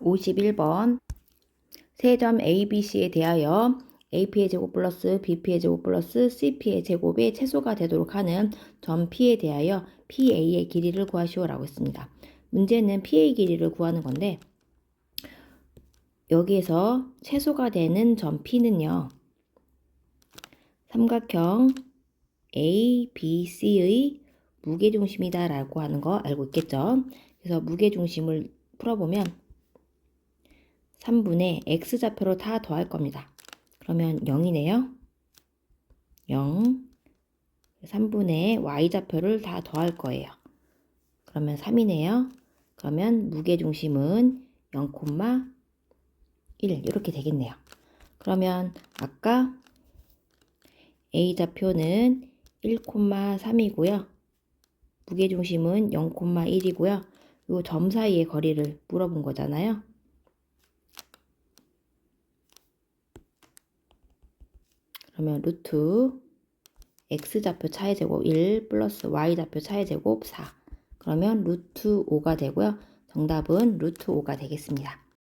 51번 세점 ABC에 대하여 AP의 제곱 플러스 BP의 제곱 플러스 CP의 제곱의 최소가 되도록 하는 점 P에 대하여 PA의 길이를 구하시오라고 했습니다. 문제는 PA 길이를 구하는 건데 여기에서 최소가 되는 점 P는요. 삼각형 ABC의 무게중심이다라고 하는 거 알고 있겠죠? 그래서 무게중심을 풀어보면 3분의 x좌표로 다 더할 겁니다. 그러면 0이네요. 0. 3분의 y좌표를 다 더할 거예요. 그러면 3이네요. 그러면 무게중심은 0,1 이렇게 되겠네요. 그러면 아까 a좌표는 1,3이고요. 무게중심은 0,1이고요. 요 점 사이의 거리를 물어본 거잖아요. 그러면 루트 x좌표 차의 제곱 1 플러스 y좌표 차의 제곱 4 그러면 루트 5가 되고요. 정답은 루트 5가 되겠습니다.